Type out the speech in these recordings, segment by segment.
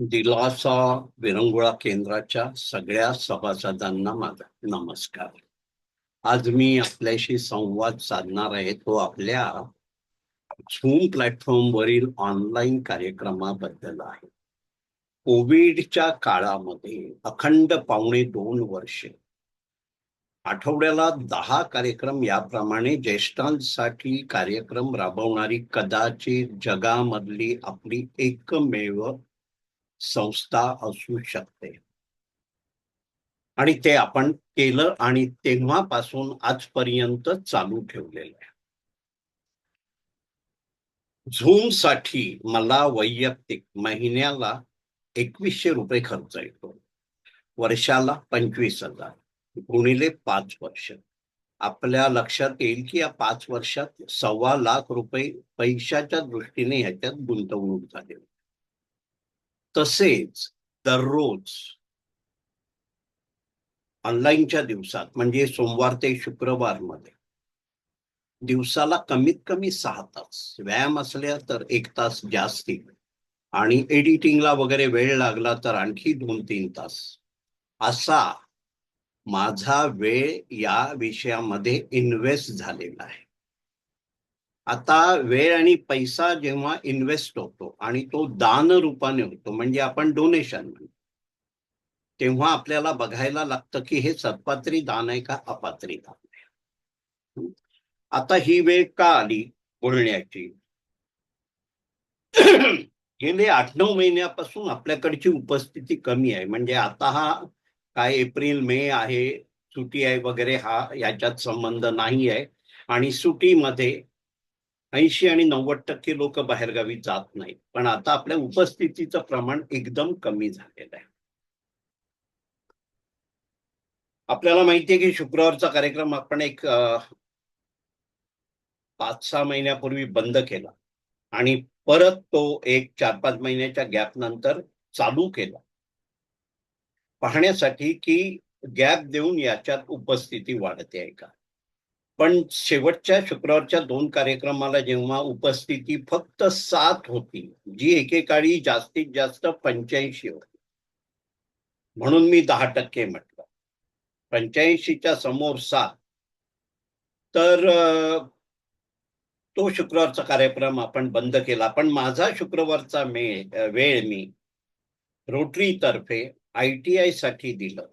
दिलासा विरंगुळा केंद्राच्या सगळ्या सभासदांना माझा नमस्कार. आज मी आपल्याशी संवाद साधणार आहे. तो आपल्या झूम प्लॅटफॉर्म वरील ऑनलाईन कार्यक्रमाबद्दल आहे. कोविडच्या काळामध्ये अखंड पावणे दोन वर्षे आठवड्याला दहा कार्यक्रम याप्रमाणे ज्येष्ठांसाठी कार्यक्रम राबवणारी कदाचित जगामधली आपली एकमेव संस्था असू शकते. आणि ते आपण केलं आणि तेव्हापासून आजपर्यंत चालू ठेवलेलं आहे. झूमसाठी मला वैयक्तिक महिन्याला एकवीसशे रुपये खर्च येतो. वर्षाला पंचवीस हजार गुणिले पाच वर्ष. आपल्या लक्षात येईल की या पाच वर्षात सव्वा लाख रुपये पैशाच्या दृष्टीने ह्याच्यात गुंतवणूक झाली तसेच दररोज ऑनलाईनच्या दिवसात म्हणजे सोमवार ते शुक्रवारमध्ये दिवसाला कमीत कमी सहा तास व्यायाम असल्या तर एक तास जास्ती आणि एडिटिंगला वगैरे वेळ लागला तर आणखी दोन तीन तास. असा माझा वेळ या विषयामध्ये इन्व्हेस्ट झालेला आहे. आता वेळ आणि पैसा जेव्हा इन्व्हेस्ट होतो आणि तो दान रूपाने होतो म्हणजे आपण डोनेशन म्हणतो तेव्हा आपल्याला बघायला लागतं की हे सत्पात्री दान आहे का अपात्री दान आहे? आता ही वेळ का आली बोलण्याची? गेले आठ नऊ महिन्यापासून आपल्याकडची उपस्थिती कमी आहे. म्हणजे आता हा काय एप्रिल मे आहे सुटी आहे वगैरे हा याच्यात संबंध नाही आहे. आणि सुटीमध्ये ऐंशी आणि नव्वद टक्के लोक बाहेरगावी जात नाहीत. पण आता आपल्या उपस्थितीचं प्रमाण एकदम कमी झालेलं आहे. आपल्याला माहितीये की शुक्रवारचा कार्यक्रम आपण एक पाच सहा महिन्यापूर्वी बंद केला. आणि परत तो एक चार पाच महिन्याच्या गॅप नंतर चालू केला. पाहण्यासाठी की गॅप देऊन याच्यात उपस्थिती वाढते आहे का? पण शेवटच्या शुक्रवारच्या दोन कार्यक्रमाला जेव्हा उपस्थिती फक्त सात होती जी एकेकाळी जास्तीत जास्त पंच्याऐंशी होती. म्हणून मी दहा टक्के म्हटलं. पंच्याऐंशीच्या समोर सात. तर तो शुक्रवारचा कार्यक्रम आपण बंद केला. पण माझा शुक्रवारचा मे वेळ मी रोटरी तर्फे आय टी आयसाठी दिलं.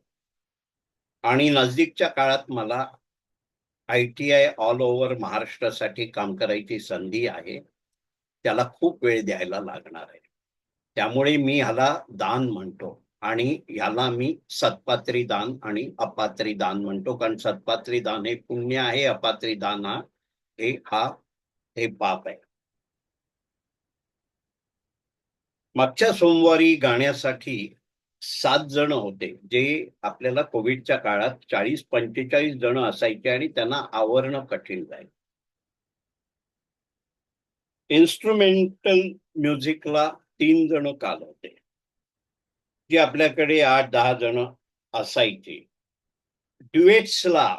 आणि नजदीकच्या काळात मला I T I all over महाराष्ट्रासाठी काम करायची संधी आहे. त्याला खूप वेळ द्यायला लागणार आहे. त्यामुळे मी ह्याला दान म्हणतो आणि ह्याला मी सत्पात्री दान आणि अपात्री दान म्हणतो. कारण सत्पात्री दान हे पुण्य आहे अपात्री दान हा हे हा हे पाप आहे. मागच्या सोमवारी गाण्यासाठी सात जण होते जे आपल्याला कोविडच्या काळात चाळीस पंचेचाळीस जण असायचे आणि त्यांना आवरणं कठीण जाईल इन्स्ट्रुमेंटल म्युझिकला तीन जण काल होते जे आपल्याकडे आठ दहा जण असायचे. ड्युएट्सला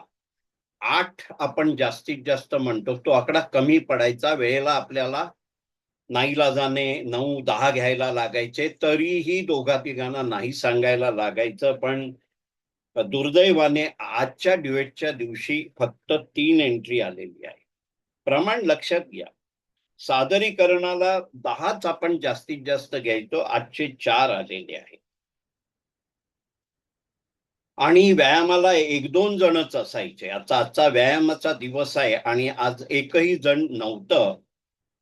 आठ आपण जास्तीत जास्त म्हणतो तो आकडा कमी पडायचा वेळेला आपल्याला नाईलाजाने नऊ दहा घ्यायला लागायचे तरीही दोघा तिघांना नाही सांगायला लागायचं. पण दुर्दैवाने आजच्या ड्युएटच्या दिवशी फक्त तीन एंट्री आलेली आहे. प्रमाण लक्षात घ्या. सादरीकरणाला दहाच आपण जास्तीत जास्त घ्यायचो आजचे चार आलेले आहे आणि व्यायामाला एक दोन जणच असायचे. आता आजचा व्यायामाचा दिवस आहे आणि आज एकही जण नव्हतं.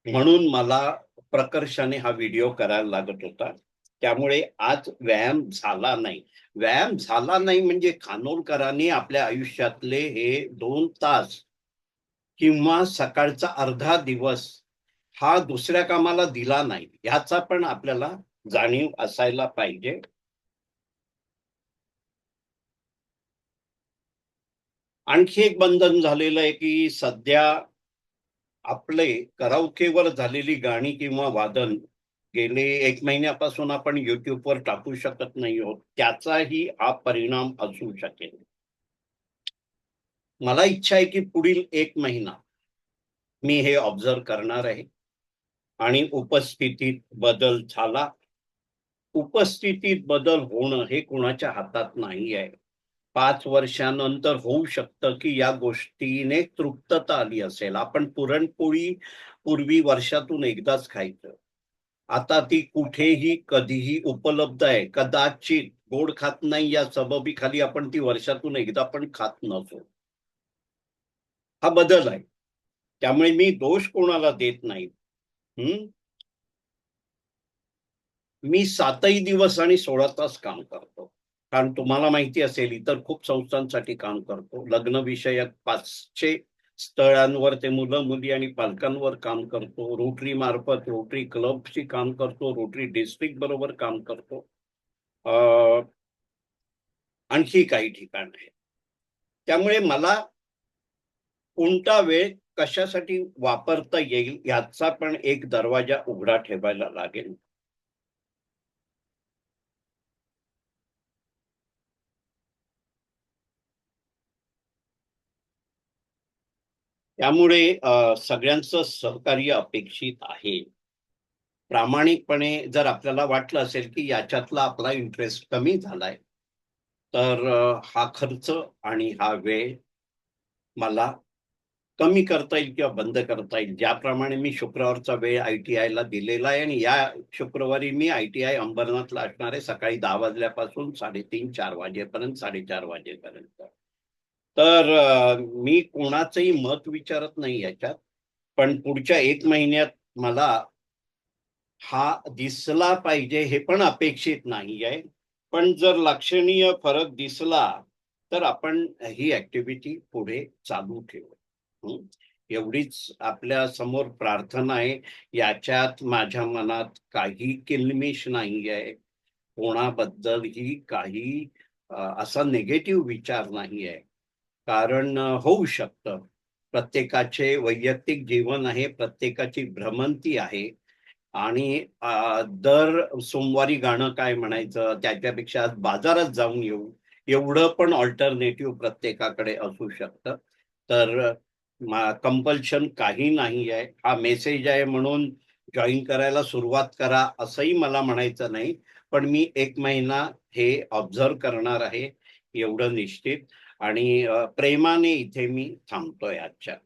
म्हणून मला प्रकर्षाने हा व्हिडिओ करायला लागत होता. त्यामुळे आज व्यायाम झाला नाही. व्यायाम झाला नाही म्हणजे खानोलकरांनी आपल्या आयुष्यातले हे दोन तास किंवा सकाळचा अर्धा दिवस हा दुसऱ्या कामाला दिला नाही. ह्याचा पण आपल्याला जाणीव असायला पाहिजे. आणखी एक बंधन झालेलं आहे की सध्या आपले करावकेवर झालेली गाणी किंवा वादन गेले एक महिन्यापासून आपण युट्यूबवर टाकू शकत नाही आहोत त्याचाही हा परिणाम असू शकेल. मला इच्छा आहे की पुढील एक महिना मी हे ऑब्झर्व करणार आहे आणि उपस्थितीत बदल झाला. उपस्थितीत बदल होणं हे कोणाच्या हातात नाही आहे. पाच वर्षानंतर होऊ शकतं की या गोष्टीने तृप्तता आली असेल. आपण पुरणपोळी पूर्वी वर्षातून एकदाच खायचं. आता ती कुठेही कधीही उपलब्ध आहे. कदाचित गोड खात नाही या सबबी खाली आपण ती वर्षातून एकदा पण खात नसो. हा बदल आहे. त्यामुळे मी दोष कोणाला देत नाही. हम्म? मी सातही दिवस आणि सोळा तास काम करतो. कारण तुम्हाला माहिती असेल इतर खूप संस्थांसाठी काम करतो. लग्न विषयक पाचशे स्थळांवर ते मुलं मुली आणि पालकांवर काम करतो. रोटरी मार्फत रोटरी क्लबशी काम करतो. रोटरी डिस्ट्रिक्ट बरोबर काम करतो. आणखी काही ठिकाण आहे. त्यामुळे मला कोणता वेळ कशासाठी वापरता येईल याचा पण एक दरवाजा उघडा ठेवायला लागेल. त्यामुळे सगळ्यांचं सहकार्य अपेक्षित आहे. प्रामाणिकपणे जर आपल्याला वाटलं असेल की याच्यातला आपला इंटरेस्ट कमी झालाय तर हा खर्च आणि हा वेळ मला कमी करता येईल किंवा बंद करता येईल. ज्याप्रमाणे मी शुक्रवारचा वेळ आय टी आयला दिलेला आहे आणि या शुक्रवारी मी आय टी आय अंबरनाथला असणार आहे सकाळी दहा वाजल्यापासून साडेतीन चार वाजेपर्यंत साडेचार वाजेपर्यंत. तर मी कोणाचंही मत विचारत नाही याच्यात पण पुढच्या एक महिन्यात मला हा दिसला पाहिजे हे पण अपेक्षित नाही आहे. पण जर लक्षणीय फरक दिसला तर आपण ही ऍक्टिव्हिटी पुढे चालू ठेवू. एवढीच आपल्यासमोर प्रार्थना आहे. याच्यात माझ्या मनात काही किलमिश नाही आहे. कोणाबद्दलही काही असा निगेटिव्ह विचार नाही आहे. कारण होऊ शकतं. प्रत्येकाचे वैयक्तिक जीवन आहे प्रत्येकाची भ्रमंती आहे. आणि दर सोमवारी गाणं काय म्हणायचं त्याच्यापेक्षा आज बाजारात जाऊन येऊ एवढं पण ऑल्टरनेटिव्ह प्रत्येकाकडे असू शकतं. तर कंपल्शन काही नाही आहे हा मेसेज आहे म्हणून जॉईन करायला सुरुवात करा असंही मला म्हणायचं नाही. पण मी एक महिना हे ऑब्झर्व करणार आहे एवढं निश्चित. आणि प्रेमाने इथे मी थांबतोय आजच्या.